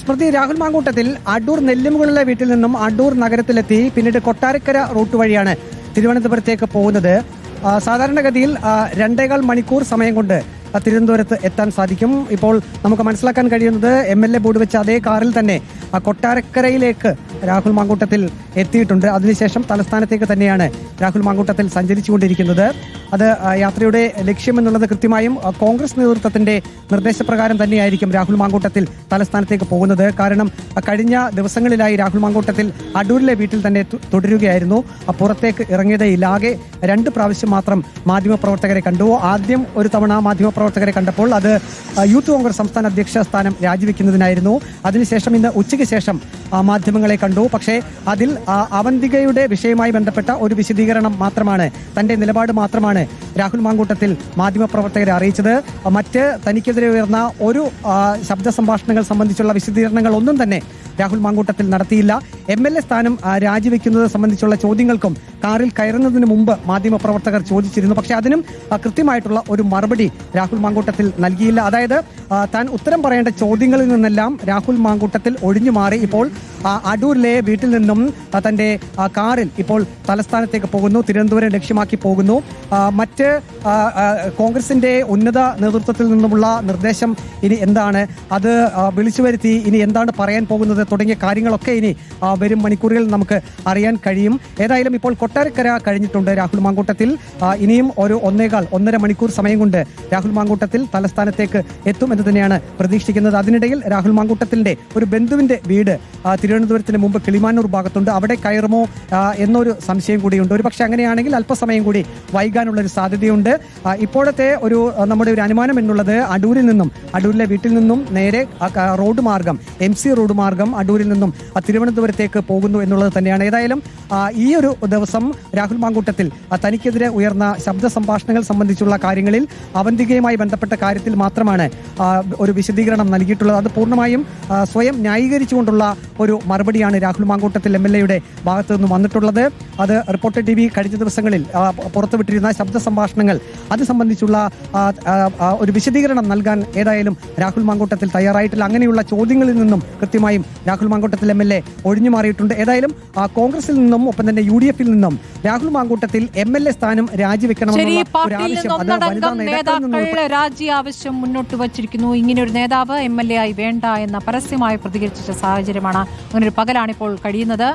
സ്മൃതി രാഹുൽ മാങ്കൂട്ടത്തിൽ അടൂർ നെല്ലിമുകളിലെ വീട്ടിൽ നിന്നും അടൂർ നഗരത്തിലെത്തി. പിന്നീട് കൊട്ടാരക്കര റൂട്ട് വഴിയാണ് തിരുവനന്തപുരത്തേക്ക് പോകുന്നത്. സാധാരണഗതിയിൽ രണ്ടേകാൽ മണിക്കൂർ സമയം കൊണ്ട് തിരുവനന്തപുരത്ത് എത്താൻ സാധിക്കും. ഇപ്പോൾ നമുക്ക് മനസ്സിലാക്കാൻ കഴിയുന്നത് എം എൽ എ ബോർഡ് വെച്ച അതേ കാറിൽ തന്നെ കൊട്ടാരക്കരയിലേക്ക് രാഹുൽ മാങ്കൂട്ടത്തിൽ എത്തിയിട്ടുണ്ട്. അതിനുശേഷം തലസ്ഥാനത്തേക്ക് തന്നെയാണ് രാഹുൽ മാങ്കൂട്ടത്തിൽ സഞ്ചരിച്ചുകൊണ്ടിരിക്കുന്നത്. അത് യാത്രയുടെ ലക്ഷ്യമെന്നുള്ളത് കൃത്യമായും കോൺഗ്രസ് നേതൃത്വത്തിന്റെ നിർദ്ദേശപ്രകാരം തന്നെയായിരിക്കും രാഹുൽ മാങ്കൂട്ടത്തിൽ തലസ്ഥാനത്തേക്ക് പോകുന്നത്. കാരണം കഴിഞ്ഞ ദിവസങ്ങളിലായി രാഹുൽ മാങ്കൂട്ടത്തിൽ അടൂരിലെ വീട്ടിൽ തന്നെ തുടരുകയായിരുന്നു. പുറത്തേക്ക് ഇറങ്ങിയതേയില്ല. രണ്ട് പ്രാവശ്യം മാത്രം മാധ്യമപ്രവർത്തകരെ കണ്ടു. ആദ്യം ഒരു തവണ മാധ്യമപ്രവർത്തകരെ കണ്ടപ്പോൾ അത് യൂത്ത് കോൺഗ്രസ് സംസ്ഥാന അധ്യക്ഷ സ്ഥാനം രാജിവെക്കുന്നതിനായിരുന്നു. അതിനുശേഷം ഇന്ന് ഉച്ചയ്ക്ക് ശേഷം മാധ്യമങ്ങളെ കണ്ടു. പക്ഷേ അതിൽ അവന്തികയുടെ വിഷയവുമായി ബന്ധപ്പെട്ട ഒരു വിശദീകരണം മാത്രമാണ് തന്റെ നിലപാട് മാത്രമാണ് രാഹുൽ മാങ്കൂട്ടത്തിൽ മാധ്യമപ്രവർത്തകരെ അറിയിച്ചത്. മറ്റ് തനിക്കെതിരെ ഉയർന്ന ഒരു ശബ്ദ സംഭാഷണങ്ങൾ സംബന്ധിച്ചുള്ള വിശദീകരണങ്ങൾ ഒന്നും തന്നെ രാഹുൽ മാങ്കൂട്ടത്തിൽ നടത്തിയില്ല. എം എൽ എ സ്ഥാനം രാജിവെക്കുന്നത് സംബന്ധിച്ചുള്ള ചോദ്യങ്ങൾക്കും കാറിൽ കയറുന്നതിന് മുമ്പ് മാധ്യമപ്രവർത്തകർ ചോദിച്ചിരുന്നു. പക്ഷേ അതിനും കൃത്യമായിട്ടുള്ള ഒരു മറുപടി രാഹുൽ മാങ്കൂട്ടത്തിൽ നൽകിയില്ല. അതായത് താൻ ഉത്തരം പറയേണ്ട ചോദ്യങ്ങളിൽ നിന്നെല്ലാം രാഹുൽ മാങ്കൂട്ടത്തിൽ ഒഴിഞ്ഞു മാറി. ഇപ്പോൾ ആ, അടൂരിലെ വീട്ടിൽ നിന്നും തന്റെ കാറിൽ ഇപ്പോൾ തലസ്ഥാനത്തേക്ക് പോകുന്നു തിരുവനന്തപുരം ലക്ഷ്യമാക്കി പോകുന്നു. മറ്റ് കോൺഗ്രസിന്റെ ഉന്നത നേതൃത്വത്തിൽ നിന്നുമുള്ള നിർദ്ദേശം ഇനി എന്താണ്? അത് വിളിച്ചു വരുത്തി ഇനി എന്താണ് പറയാൻ പോകുന്നത് തുടങ്ങിയ കാര്യങ്ങളൊക്കെ ഇനി വരും മണിക്കൂറുകളിൽ നമുക്ക് അറിയാൻ കഴിയും. ഏതായാലും ഇപ്പോൾ കൊട്ടാരക്കര കഴിഞ്ഞിട്ടുണ്ട് രാഹുൽ മാങ്കൂട്ടത്തിൽ. ഇനിയും ഒരു ഒന്നേകാൽ ഒന്നര മണിക്കൂർ സമയം കൊണ്ട് രാഹുൽ മാങ്കൂട്ടത്തിൽ തലസ്ഥാനത്തേക്ക് എത്തും എന്ന് തന്നെയാണ് പ്രതീക്ഷിക്കുന്നത്. അതിനിടയിൽ രാഹുൽ മാങ്കൂട്ടത്തിന്റെ ഒരു ബന്ധുവിന്റെ വീട് തിരുവനന്തപുരത്തിന് മുമ്പ് കിളിമാനൂർ ഭാഗത്തുണ്ട്. അവിടെ കയറുമോ എന്നൊരു സംശയം കൂടിയുണ്ട്. ഒരു പക്ഷേ അങ്ങനെയാണെങ്കിൽ അല്പസമയം കൂടി വൈകാനുള്ള ഒരു സാധ്യതയുണ്ട് ഇപ്പോഴത്തെ ഒരു നമ്മുടെ ഒരു അനുമാനം എന്നുള്ളത് അടൂരിൽ നിന്നും അടൂരിലെ വീട്ടിൽ നിന്നും നേരെ റോഡ് മാർഗം എം സി റോഡ് മാർഗം അടൂരിൽ നിന്നും തിരുവനന്തപുരത്തേക്ക് പോകുന്നു എന്നുള്ളത് തന്നെയാണ്. ഏതായാലും ഈ ഒരു ദിവസം രാഹുൽ മാങ്കൂട്ടത്തിൽ തനിക്കെതിരെ ഉയർന്ന ശബ്ദ സംഭാഷണങ്ങൾ സംബന്ധിച്ചുള്ള കാര്യങ്ങളിൽ അവന്തികയുമായി ബന്ധപ്പെട്ട കാര്യത്തിൽ മാത്രമാണ് ഒരു വിശദീകരണം നൽകിയിട്ടുള്ളത്. അത് പൂർണമായും സ്വയം ന്യായീകരിച്ചുകൊണ്ടുള്ള ഒരു മറുപടിയാണ് രാഹുൽ മാങ്കൂട്ടത്തിൽ എം എൽ എയുടെ ഭാഗത്തു വന്നിട്ടുള്ളത്. അത് റിപ്പോർട്ടർ ടി വി കഴിഞ്ഞ ദിവസങ്ങളിൽ പുറത്തുവിട്ടിരുന്ന ശബ്ദ സംഭാഷണങ്ങൾ അത് സംബന്ധിച്ചുള്ള ഒരു വിശദീകരണം നൽകാൻ ഏതായാലും രാഹുൽ മാങ്കൂട്ടത്തിൽ തയ്യാറായിട്ടില്ല. അങ്ങനെയുള്ള ചോദ്യങ്ങളിൽ നിന്നും കൃത്യമായും Rahul Mamkootathil M L A ഒഴിഞ്ഞു മാറിയിട്ടുണ്ട് ഏതായാലും കോൺഗ്രസിൽ നിന്നും ഒപ്പം തന്നെ യു ഡി എഫിൽ നിന്നും Rahul Mamkootathil M L A സ്ഥാനം രാജിവെക്കണമെന്നുള്ള നിന്ന് നിന്നും രാജി ആവശ്യം മുന്നോട്ട് വച്ചിരിക്കുന്നു. ഇങ്ങനെ ഒരു നേതാവ് എം എൽ എ ആയി വേണ്ട എന്ന പരസ്യമായി പ്രതികരിച്ച സാഹചര്യമാണ്. അങ്ങനെ ഒരു പകലാണ് ഇപ്പോൾ കഴിയുന്നത്.